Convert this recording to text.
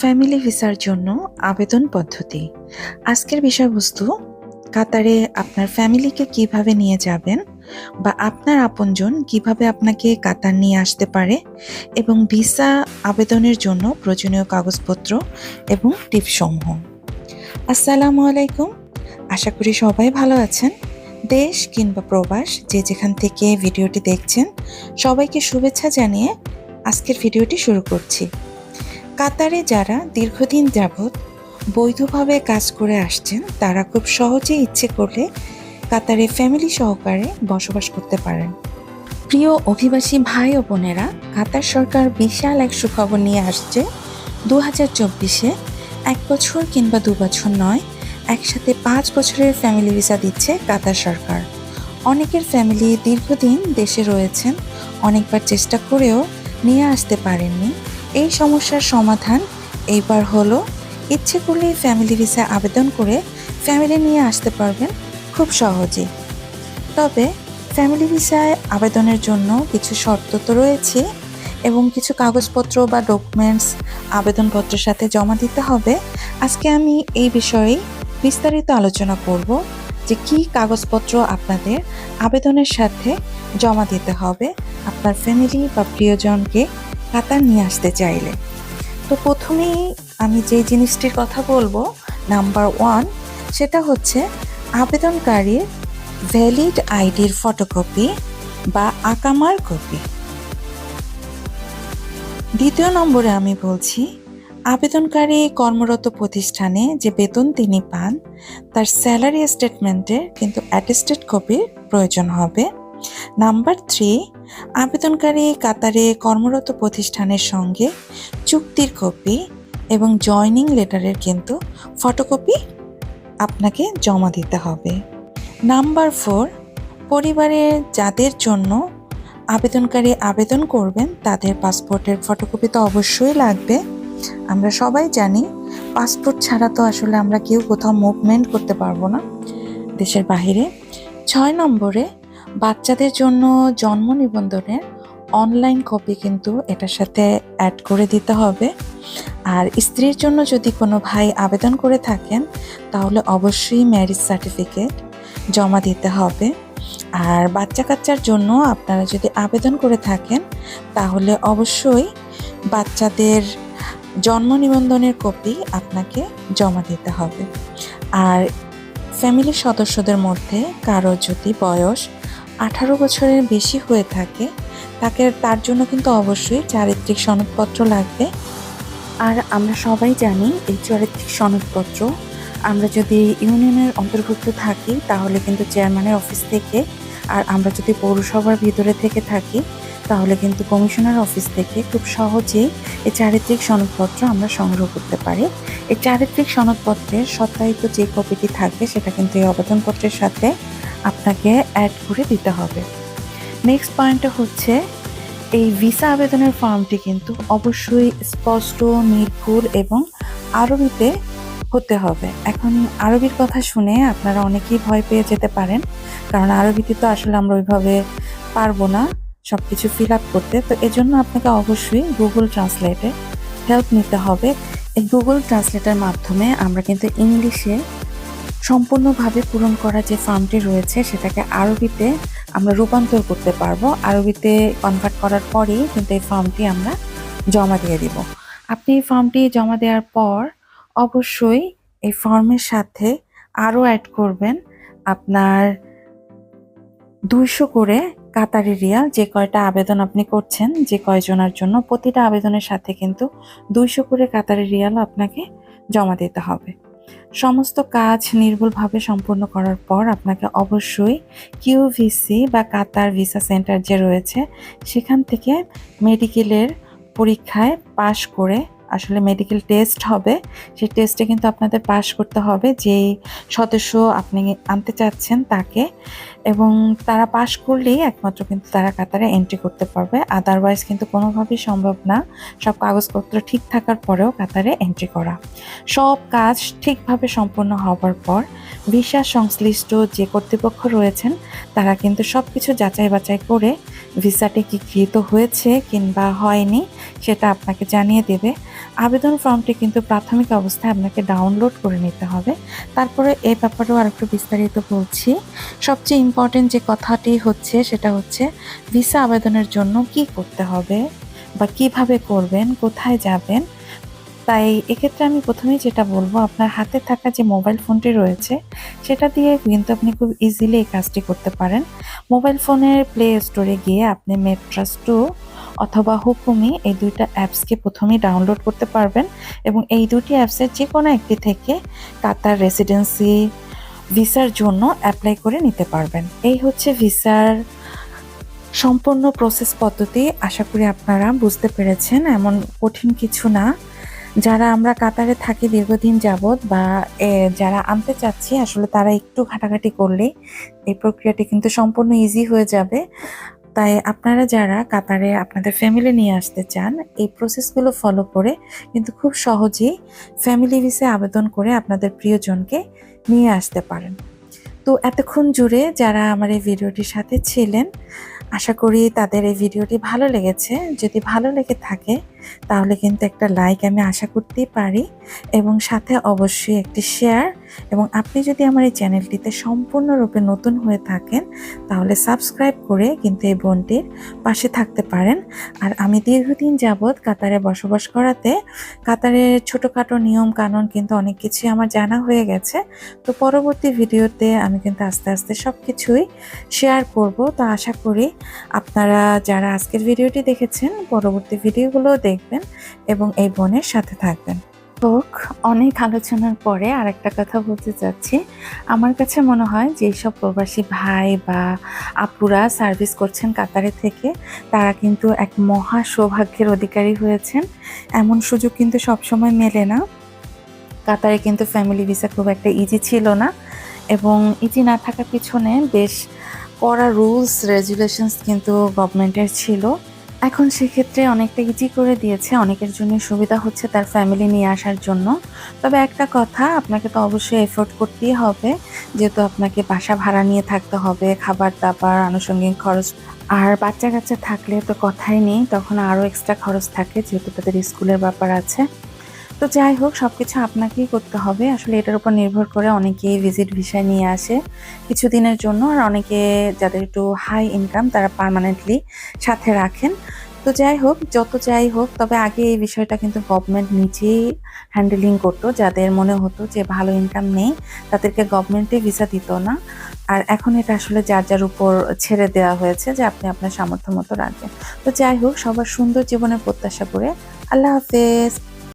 Family ভিসার জন্য আবেদন পদ্ধতি। আজকের বিষয়বস্তু, কাতারে আপনার ফ্যামিলিকে কীভাবে নিয়ে যাবেন বা আপনার আপনজন কীভাবে আপনাকে কাতার নিয়ে আসতে পারে এবং ভিসা আবেদনের জন্য প্রয়োজনীয় কাগজপত্র এবং টিপসমূহ। আসসালামু আলাইকুম। আশা করি সবাই ভালো আছেন। দেশ কিংবা প্রবাস, যে যেখান থেকে ভিডিওটি দেখছেন, সবাইকে শুভেচ্ছা জানিয়ে আজকের ভিডিওটি শুরু করছি। কাতারে যারা দীর্ঘদিন যাবৎ বৈধভাবে কাজ করে আসছেন, তারা খুব সহজে ইচ্ছে করলে কাতারে ফ্যামিলি সহকারে বসবাস করতে পারেন। প্রিয় অভিবাসী ভাই ও বোনেরা, কাতার সরকার বিশাল এক সুখবর নিয়ে আসছে। দু হাজার চব্বিশে এক বছর কিংবা দু বছর নয়, একসাথে পাঁচ বছরের ফ্যামিলি ভিসা দিচ্ছে কাতার সরকার। অনেকের ফ্যামিলি দীর্ঘদিন দেশে রয়েছেন, অনেকবার চেষ্টা করেও নিয়ে আসতে পারেননি। এই সমস্যার সমাধান এইবার হলো, ইচ্ছে করলে ফ্যামিলি ভিসা আবেদন করে ফ্যামিলি নিয়ে আসতে পারবেন খুব সহজে তবে ফ্যামিলি ভিসায় আবেদনের জন্য কিছু শর্ত তো রয়েছে এবং কিছু কাগজপত্র বা ডকুমেন্টস আবেদনপত্রের সাথে জমা দিতে হবে। আজকে আমি এই বিষয়ে বিস্তারিত আলোচনা করব যে কি কাগজপত্র আপনাদের আবেদনের সাথে জমা দিতে হবে। আপনার ফ্যামিলি বা প্রিয়জনকে কাতার নিয়ে আসতে চাইলে। তো প্রথমেই আমি যে জিনিসটির কথা বলব, নাম্বার ওয়ান, সেটা হচ্ছে আবেদনকারীর ভ্যালিড আইডির ফটোকপি বা আকামার কপি। দ্বিতীয় নম্বরে আমি বলছি, আবেদনকারী কর্মরত প্রতিষ্ঠানে যে বেতন তিনি পান, তার স্যালারি স্টেটমেন্টে কিন্তু অ্যাটেস্টেড কপির প্রয়োজন হবে। নাম্বার থ্রি আবেদনকারী কাতারে কর্মরত প্রতিষ্ঠানের সঙ্গে চুক্তির কপি এবং জয়নিং লেটারের কিন্তু ফটোকপি আপনাকে জমা দিতে হবে। নাম্বার ফোর পরিবারের যাদের জন্য আবেদনকারী আবেদন করবেন, তাদের পাসপোর্টের ফটোকপি তো অবশ্যই লাগবে। আমরা সবাই জানি, পাসপোর্ট ছাড়া তো আসলে আমরা কেউ কোথাও মুভমেন্ট করতে পারব না। দেশের বাহিরে। ছয় নম্বরে বাচ্চাদের জন্য জন্ম নিবন্ধনের অনলাইন কপি কিন্তু এটার সাথে অ্যাড করে দিতে হবে। আর স্ত্রীর জন্য যদি কোনো ভাই আবেদন করে থাকেন, তাহলে অবশ্যই ম্যারেজ সার্টিফিকেট জমা দিতে হবে। আর বাচ্চা কাচ্চার জন্য আপনারা যদি আবেদন করে থাকেন, তাহলে অবশ্যই বাচ্চাদের জন্ম নিবন্ধনের কপি আপনাকে জমা দিতে হবে। আর ফ্যামিলির সদস্যদের মধ্যে কারও যদি বয়স আঠারো বছরের বেশি হয়ে থাকে, তাকে তার জন্য কিন্তু অবশ্যই চারিত্রিক সনদপত্র লাগবে। আর আমরা সবাই জানি এই চারিত্রিক সনদপত্র, আমরা যদি ইউনিয়নের অন্তর্ভুক্ত থাকি, তাহলে কিন্তু চেয়ারম্যানের অফিস থেকে, আর আমরা যদি পৌরসভার ভিতরে থেকে থাকি, তাহলে কিন্তু কমিশনার অফিস থেকে খুব সহজেই এই চারিত্রিক সনদপত্র আমরা সংগ্রহ করতে পারি। এই চারিত্রিক সনদপত্রের সত্যায়িত যে কপিটি থাকবে সেটা কিন্তু এই আবেদনপত্রের সাথে আপনাকে অ্যাড করে দিতে হবে। নেক্সট পয়েন্টটা হচ্ছে, এই ভিসা আবেদনের ফর্মটি কিন্তু অবশ্যই স্পষ্ট, নির্ভুল এবং আরবিতে হতে হবে। এখন আরবির কথা শুনে আপনারা অনেকেই ভয় পেয়ে যেতে পারেন, কারণ আরবিতে তো আসলে আমরা ওইভাবে পারব না সব কিছু ফিল আপ করতে। তো এজন্য আপনাকে অবশ্যই গুগল ট্রান্সলেটে হেল্প নিতে হবে। এই গুগল ট্রান্সলেটের মাধ্যমে আমরা কিন্তু ইংলিশে সম্পূর্ণভাবে পূরণ করা যে ফর্মটি রয়েছে, সেটাকে আরবিতে আমরা রূপান্তর করতে পারব। আরবিতে কনভার্ট করার পরেই কিন্তু এই ফর্মটি আমরা জমা দিয়ে দিব। আপনি এই ফর্মটি জমা দেওয়ার পর অবশ্যই এই ফর্মের সাথে আরও অ্যাড করবেন আপনার দুইশো করে কাতারি রিয়াল। যে কয়টা আবেদন আপনি করছেন যে কয়জনের জন্য, প্রতিটা আবেদনের সাথে কিন্তু দুইশো করে কাতারি রিয়াল আপনাকে জমা দিতে হবে। সমস্ত কাজ নির্ভুলভাবে সম্পূর্ণ করার পর আপনাকে অবশ্যই কিউভিসি বা কাতার ভিসা সেন্টার যে রয়েছে, সেখান থেকে মেডিকেলের পরীক্ষায় পাশ করে আসলে মেডিকেল টেস্ট হবে, সেই টেস্টে কিন্তু আপনাদের পাশ করতে হবে। যেই সদস্য আপনি আনতে চাচ্ছেন তাকে, এবং তারা পাশ করলেই একমাত্র কিন্তু তারা কাতারে এন্ট্রি করতে পারবে। আদারওয়াইজ কিন্তু কোনোভাবেই সম্ভব না। সব কাগজপত্র ঠিক থাকার পরেও কাতারে এন্ট্রি করা। সব কাজ ঠিকভাবে সম্পন্ন হওয়ার পর ভিসা সংশ্লিষ্ট যে কর্তৃপক্ষ রয়েছেন, তারা কিন্তু সব কিছু যাচাই বাছাই করে ভিসাটি কি গৃহীত হয়েছে কিংবা হয়নি, সেটা আপনাকে জানিয়ে দেবে। আবেদন ফর্মটি কিন্তু প্রাথমিক অবস্থায় আপনাকে ডাউনলোড করে নিতে হবে। তারপরে এ ব্যাপারেও আর একটু বিস্তারিত বলছি। সবচেয়ে ইম্পর্টেন্ট যে কথাটি হচ্ছে সেটা হচ্ছে ভিসা আবেদনের জন্য কি করতে হবে বা কীভাবে করবেন, কোথায় যাবেন তাই এক্ষেত্রে আমি প্রথমেই যেটা বলব, আপনার হাতে থাকা যে মোবাইল ফোনটি রয়েছে, সেটা দিয়ে কিন্তু আপনি খুব ইজিলি এই কাজটি করতে পারেন। মোবাইল ফোনের প্লে স্টোরে গিয়ে আপনি মেট্রাস টু অথবা হুকুমি এই দুইটা অ্যাপসকে প্রথমেই ডাউনলোড করতে পারবেন এবং এই দুটি অ্যাপসের যে কোনো একটি থেকে কাতার রেসিডেন্সি ভিসার জন্য অ্যাপ্লাই করে নিতে পারবেন। এই হচ্ছে ভিসার সম্পূর্ণ প্রসেস পদ্ধতি। আশা করি আপনারা বুঝতে পেরেছেন, এমন কঠিন কিছু না। যারা আমরা কাতারে থাকি দীর্ঘদিন যাবৎ বা যারা আনতে চাচ্ছি, আসলে তারা একটু ঘাটাঘাটি করলেই এই প্রক্রিয়াটি কিন্তু সম্পূর্ণ ইজি হয়ে যাবে। তাই আপনারা যারা কাতারে আপনাদের ফ্যামিলি নিয়ে আসতে চান, এই প্রসেসগুলো ফলো করে কিন্তু খুব সহজেই ফ্যামিলি ভিসে আবেদন করে আপনাদের প্রিয়জনকে নিয়ে আসতে পারেন। তো এতক্ষণ জুড়ে যারা আমার এই ভিডিওটির সাথে ছিলেন, আশা করি তাদের এই ভিডিওটি ভালো লেগেছে। যদি ভালো লেগে থাকে তাহলে কিন্তু একটা লাইক আমি আশা করতেই পারি এবং সাথে অবশ্যই একটি শেয়ার এবং আপনি যদি আমার এই চ্যানেলটিতে সম্পূর্ণরূপে নতুন হয়ে থাকেন, তাহলে সাবস্ক্রাইব করে কিন্তু এই বোনটির পাশে থাকতে পারেন। আর আমি দীর্ঘদিন যাবৎ কাতারে বসবাস করাতে কাতারের ছোটোখাটো নিয়ম কানুন কিন্তু অনেক কিছুই আমার জানা হয়ে গেছে। তো পরবর্তী ভিডিওতে আমি কিন্তু আস্তে আস্তে সব কিছুই শেয়ার করব। তো আশা করি আপনারা যারা আজকের ভিডিওটি দেখেছেন, পরবর্তী ভিডিওগুলো দেখবেন এবং এই বোনের সাথে থাকবেন। হোক, অনেক আলোচনার পরে আর একটা কথা বলতে চাচ্ছি। আমার কাছে মনে হয় যে সব প্রবাসী ভাই বা আপুরা সার্ভিস করছেন কাতারে থেকে, তারা কিন্তু এক মহা সৌভাগ্যের অধিকারী হয়েছেন। এমন সুযোগ কিন্তু সবসময় মেলে না। কাতারে কিন্তু ফ্যামিলি ভিসা খুব একটা ইজি ছিল না এবং ইজি না থাকার পিছনে বেশ কড়া রুলস রেজুলেশনস কিন্তু গভর্নমেন্টের ছিল। এখন সেক্ষেত্রে অনেকটা ইজি করে দিয়েছে, অনেকের জন্য সুবিধা হচ্ছে তার ফ্যামিলি নিয়ে আসার জন্য। তবে একটা কথা, আপনাকে তো অবশ্যই এফোর্ট করতেই হবে। যেহেতু আপনাকে বাসা ভাড়া নিয়ে থাকতে হবে, খাবার দাবার, আনুষঙ্গিক খরচ। আর বাচ্চা কাচ্চা থাকলে তো কথাই নেই, তখন আরও এক্সট্রা খরচ থাকে, যেহেতু তাদের স্কুলের ব্যাপার আছে। তো যাই হোক সব কিছু আপনাকেই করতে হবে। আসলে এটার উপর নির্ভর করে অনেকেই ভিজিট ভিসায় নিয়ে আসে কিছুদিনের জন্য, আর অনেকে যাদের একটু হাই ইনকাম তারা পার্মানেন্টলি সাথে রাখেন। তো যাই হোক, যত যাই হোক, তবে আগে এই বিষয়টা কিন্তু গভর্নমেন্ট নিজেই হ্যান্ডেলিং করতো। যাদের মনে হতো যে ভালো ইনকাম নেই, তাদেরকে গভর্নমেন্টে ভিসা দিত না। আর এখন এটা আসলে যার যার উপর ছেড়ে দেওয়া হয়েছে যে আপনি আপনার সামর্থ্য মতো রাখবেন। তো যাই হোক, সবার সুন্দর জীবনের প্রত্যাশা করে আল্লাহ হাফেজ।